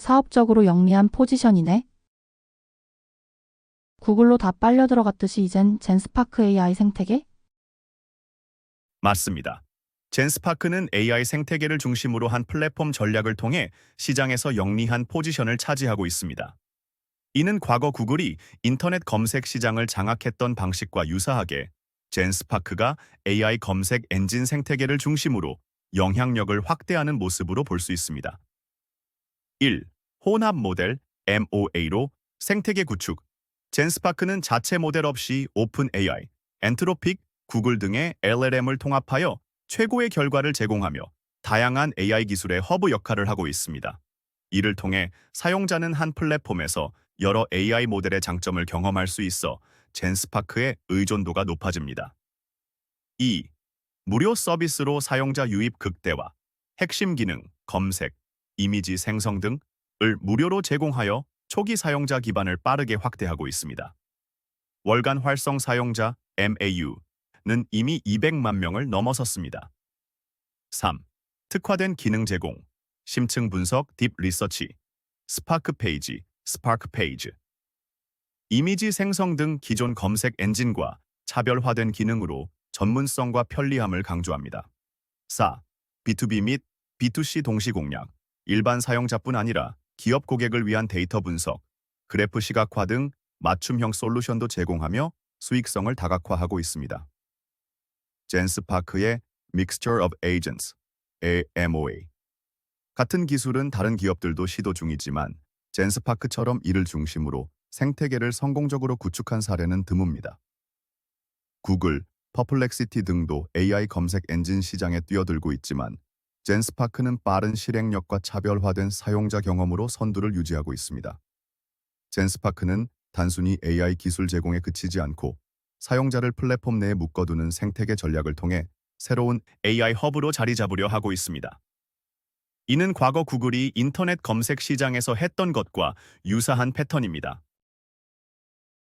사업적으로 영리한 포지션이네. 구글로 다 빨려 들어갔듯이 이젠 젠스파크 AI 생태계? 맞습니다. 젠스파크는 AI 생태계를 중심으로 한 플랫폼 전략을 통해 시장에서 영리한 포지션을 차지하고 있습니다. 이는 과거 구글이 인터넷 검색 시장을 장악했던 방식과 유사하게 젠스파크가 AI 검색 엔진 생태계를 중심으로 영향력을 확대하는 모습으로 볼 수 있습니다. 1. 혼합 모델 MOA로 생태계 구축 젠스파크는 자체 모델 없이 오픈 AI, 엔트로픽, 구글 등의 LLM을 통합하여 최고의 결과를 제공하며 다양한 AI 기술의 허브 역할을 하고 있습니다. 이를 통해 사용자는 한 플랫폼에서 여러 AI 모델의 장점을 경험할 수 있어 젠스파크의 의존도가 높아집니다. 2. 무료 서비스로 사용자 유입 극대화, 핵심 기능, 검색, 이미지 생성 등을 무료로 제공하여 초기 사용자 기반을 빠르게 확대하고 있습니다. 월간 활성 사용자 MAU는 이미 200만 명을 넘어섰습니다. 3. 특화된 기능 제공, 심층 분석 딥 리서치, 스파크 페이지, 스파크 페이지. 이미지 생성 등 기존 검색 엔진과 차별화된 기능으로 전문성과 편리함을 강조합니다. 4. B2B 및 B2C 동시 공략, 일반 사용자뿐 아니라 기업 고객을 위한 데이터 분석, 그래프 시각화 등 맞춤형 솔루션도 제공하며 수익성을 다각화하고 있습니다. 젠스파크의 Mixture of Agents, AMOA 같은 기술은 다른 기업들도 시도 중이지만 젠스파크처럼 이를 중심으로 생태계를 성공적으로 구축한 사례는 드뭅니다. 구글, 퍼플렉시티 등도 AI 검색 엔진 시장에 뛰어들고 있지만 젠스파크는 빠른 실행력과 차별화된 사용자 경험으로 선두를 유지하고 있습니다. 젠스파크는 단순히 AI 기술 제공에 그치지 않고 사용자를 플랫폼 내에 묶어두는 생태계 전략을 통해 새로운 AI 허브로 자리 잡으려 하고 있습니다. 이는 과거 구글이 인터넷 검색 시장에서 했던 것과 유사한 패턴입니다.